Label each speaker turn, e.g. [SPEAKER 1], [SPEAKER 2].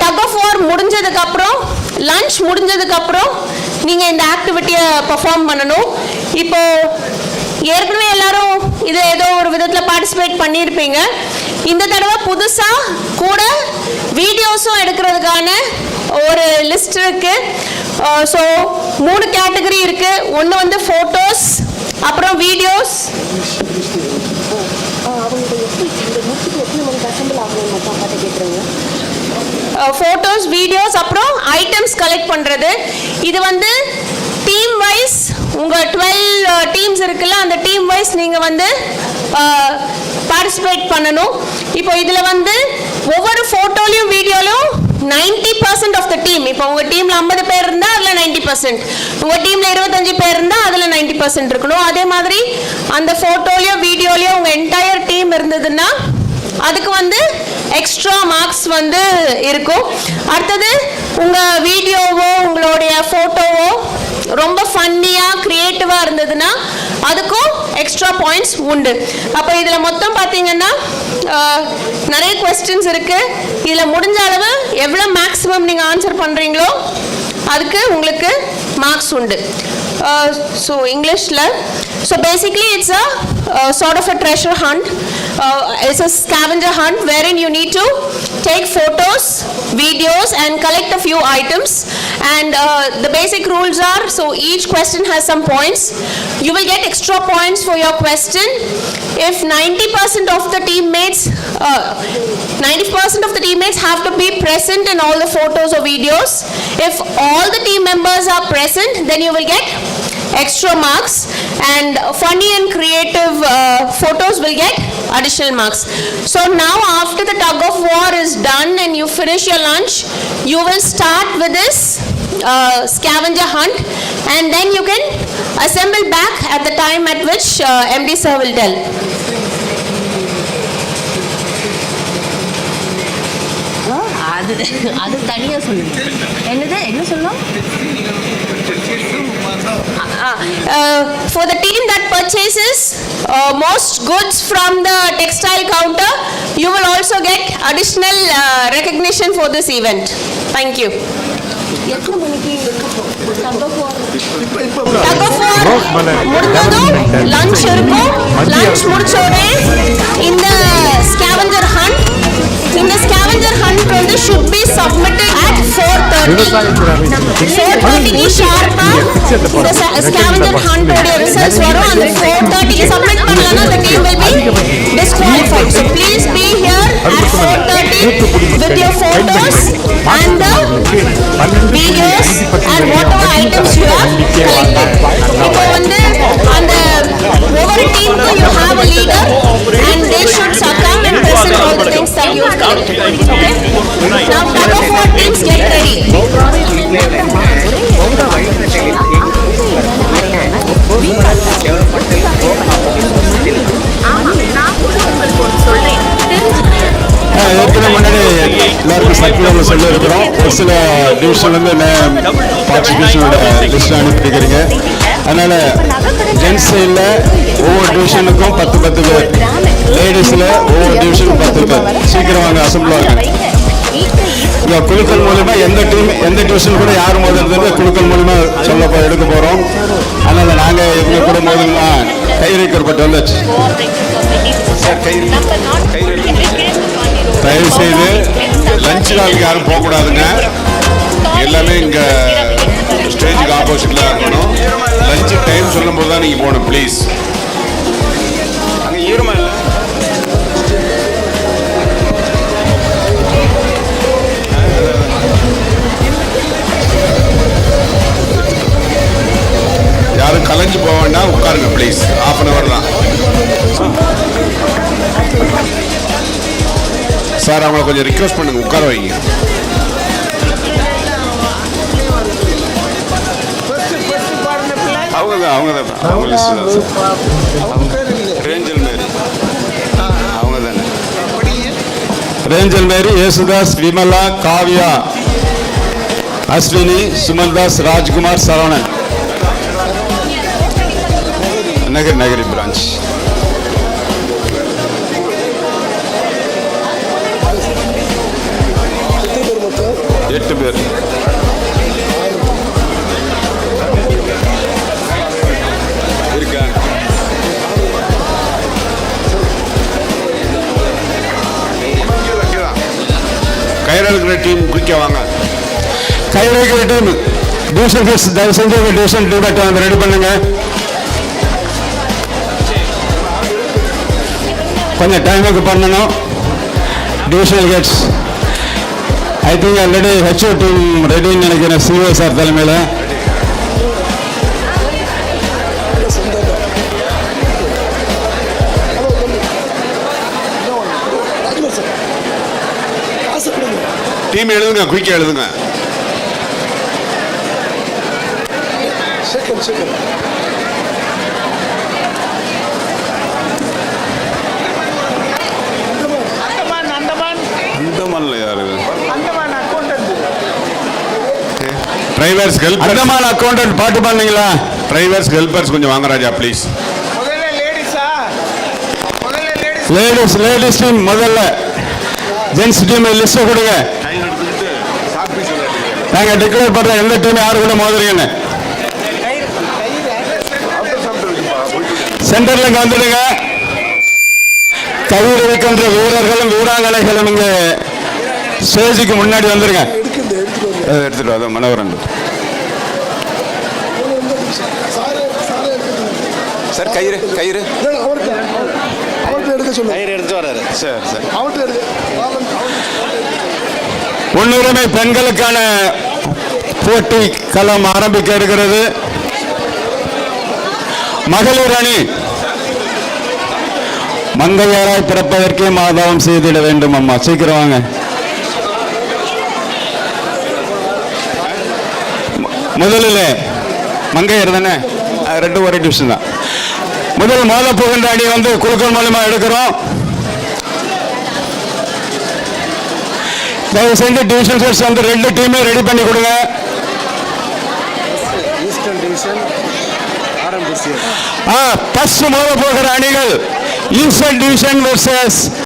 [SPEAKER 1] டக் of வார் முடிஞ்சதுக்கப்புறம் lunch முடிஞ்சதுக்கப்புறம் நீங்கள் இந்த ஆக்டிவிட்டியை பர்ஃபார்ம் பண்ணணும். இப்போ ஏற்கனவே எல்லாரும் இது ஏதோ ஒரு விதத்தில் பார்ட்டிசிபேட் பண்ணியிருப்பீங்க. இந்த தடவை புதுசாக கூட வீடியோஸும் எடுக்கிறதுக்கான ஒரு லிஸ்ட் இருக்கு. ஸோ மூணு கேட்டகரி இருக்கு. ஒன்று வந்து ஃபோட்டோஸ் அப்புறம் வீடியோஸ் ஃபோட்டோஸ் வீடியோஸ் அப்புறம் ஐட்டம்ஸ் கலெக்ட் பண்ணுறது இது வந்து டீம் வைஸ் உங்கள் டுவெல் டீம்ஸ் இருக்குல்ல அந்த டீம் வைஸ் நீங்கள் வந்து பார்ட்டிசிபேட் பண்ணணும். இப்போ இதில் வந்து ஒவ்வொரு ஃபோட்டோலையும் வீடியோலையும் ninety percent of the team இப்போ உங்கள் டீமில் ஐம்பது பேர் இருந்தால் அதில் நைன்டி பர்சன்ட் உங்கள் டீமில் இருபத்தஞ்சு பேர் இருந்தால் அதில் நைன்டி பர்சன்ட் இருக்கணும். அதே மாதிரி அந்த ஃபோட்டோலையோ வீடியோலையோ உங்கள் என்டையர் டீம் இருந்ததுன்னா அதுக்கு வந்து எக்ஸ்ட்ரா மார்க்ஸ் வந்து இருக்கும். அடுத்தது உங்கள் வீடியோவோ உங்களுடைய ஃபோட்டோவோ ரொம்ப ஃபன்னியாக க்ரியேட்டிவாக இருந்ததுன்னா அதுக்கும் எக்ஸ்ட்ரா பாயிண்ட்ஸ் உண்டு. அப்போ இதில் மொத்தம் பார்த்தீங்கன்னா நிறைய கொஸ்டின்ஸ் இருக்குது இதில் முடிஞ்ச அளவு எவ்வளோ மேக்ஸிமம் நீங்கள் ஆன்சர் பண்ணுறீங்களோ அதுக்கு உங்களுக்கு மார்க்ஸ் உண்டு. ஸோ இங்கிலீஷில் so basically it's a sort of a treasure hunt Uh, it's a scavenger hunt wherein you need to take photos, videos, and collect a few items. And uh, the basic rules are so each question has some points. You will get extra points for your question if 90% of the teammates, uh, 90% of the teammates have to be present in all the photos or videos. If all the team members are present, then you will get extra marks and funny and creative uh, photos will get additional marks. So now after the tug of war is done and you finish your lunch, you will start with this uh, scavenger hunt and then you can assemble back at the time at which uh, MD sir will tell.
[SPEAKER 2] அது அது தனியாக சொல்லணும் என்னது என்ன சொல்லணும்
[SPEAKER 1] Uh, for the team that purchases uh, most goods from the textile counter, you will also get additional uh, recognition for this event. Thank you.
[SPEAKER 2] எத்தனை மணிக்கு
[SPEAKER 1] Tug of war முடிஞ்சதும் lunch இருக்கும் lunch முடிச்ச உடனே இந்த scavenger hunt இந்த scavenger hunt வந்து should be submitted At 4:30 4:30 ஷார்ப்பா இந்த scavenger hunt உடைய ரிசல்ட்ஸ் வரும் அந்த 4:30 க்கு சப்மிட் பண்ணலனா the team will be disqualified so please be here at 4:30 with your photos and the videos and whatever items you have collected இப்போ வந்து அந்த ஒவ்வொரு டீமுக்கும் you have a leader and they should succumb and present all the things that you have collected okay now
[SPEAKER 3] எல்லாருக்கும் சர்க்குலரில் சொல்லியிருக்கிறோம் ஒரு சில டிவிஷன்லேருந்து பார்ட்டிசிபேஷனோட list அதனால் ஜென்ஸ் சைடில் ஒவ்வொரு டிவிஷனுக்கும் பத்து பத்து பேர். லேடிஸில் ஒவ்வொரு டிவிஷனுக்கும் பத்து பேர். சீக்கிரம் வாங்க அசம்பிள் ஆகுங்க இந்த குழுக்கள் மூலிமா எந்த டீம் எந்த டிவிஷன் கூட யார் மோதுறது குழுக்கள் மூலிமா சொல்ல போ எடுக்க போகிறோம் அதனால் நாங்கள் இவங்க கூட மோதலாம் கை வைக்கப்பட்டு வந்தாச்சு. சார் கை தயவு செய்து லஞ்ச் நாளுக்கு யாரும் போகக்கூடாதுங்க. எல்லாமே இங்கே ஸ்டேஜுக்கு ஆப்போசிட்டில் இருக்கணும். லஞ்ச் டைம் சொல்லும்போது தான் நீங்கள் போகணும் ப்ளீஸ் அங்கே சார் அவங்கள கொஞ்சம் ரிக்வெஸ்ட் பண்ணுங்க. உட்கார வைங்க. அவங்க தான் அவங்க. தான் அவங்க லிஸ்ட் தான் ரேஞ்சல் மேரி அவங்க தானே ரேஞ்சல் மேரி யேசுதாஸ் விமலா காவ்யா அஸ்வினி சுமல்தாஸ் ராஜ்குமார் சரவணன் நகர் நகரி பிரான்ச்
[SPEAKER 4] எட்டு பேர். டீம் குயிக்காக வாங்க.
[SPEAKER 3] கையில் இருக்கிற டீம். டிவிஷன் ஃபீஸ் தயவு செஞ்சு உங்கள் டூ டாக்டர் வந்து ரெடி பண்ணுங்க. கொஞ்சம் டைமுக்கு பண்ணணும். Divisional Gates I think already HO team ரெடின்னு நினைக்கிறேன் சிஓ சார் தலைமையில்.
[SPEAKER 4] டீம் எழுதுங்க குயிக்க எழுதுங்க.
[SPEAKER 5] அந்தமான் அந்தமான்
[SPEAKER 4] அந்தமான்ல யாரு
[SPEAKER 5] Andaman accountant
[SPEAKER 4] drivers help
[SPEAKER 3] Andaman accountant பாட்டு பண்ணீங்களா
[SPEAKER 4] டிரைவர்ஸ் ஹெல்பர்ஸ் கொஞ்சம் வாங்க ராஜா ப்ளீஸ்
[SPEAKER 5] முதல்ல லேடிஸா முதல்ல லேடிஸ்
[SPEAKER 3] டீம் முதல்ல. ஜென்ஸ் டீம் லிஸ்ட்டை கொடுங்க. நாங்கள் டிக்ளேர் பண்ணுற எந்த டீம் யாரு கூட மோதுறீங்கன்னு? சென்டர்ல இங்க வந்துடுங்க. கயிறு இருக்கின்ற வீரர்களும் வீராங்கனைகளும் இங்க ஸ்டேஜுக்கு முன்னாடி வந்துருங்க
[SPEAKER 4] எடுத்துட்டு வா மனோகரன்.
[SPEAKER 6] சார் கயிறு கயிறு.
[SPEAKER 7] அவர்கிட்ட எடுக்க சொல்லுங்க
[SPEAKER 6] கயிறு எடுத்து வராரு
[SPEAKER 4] சரி சரி.
[SPEAKER 7] அவர்கிட்ட எடு
[SPEAKER 3] முன்னுரிமை பெண்களுக்கான போட்டி களம் ஆரம்பிக்க இருக்கிறது. மகளிர் அணி மங்கையாராய் பிறப்பதற்கே மாதவம் செய்திட வேண்டும் அம்மா. சீக்கிரம் வாங்க. முதலில் மங்கையர் தானே? ரெண்டு ஒரே டிவிஷன் தான் முதல் மோத அணி வந்து குழுக்கள் மூலமா எடுக்கிறோம். தயவு செஞ்சு டிவிஷன் செட்ஸ் வந்து ரெண்டு டீமே ரெடி பண்ணி கொடுங்க. ஃபர்ஸ்ட் மோத போகிற அணிகள் ஈஸ்டர்ன் டிவிஷன் வெர்சஸ்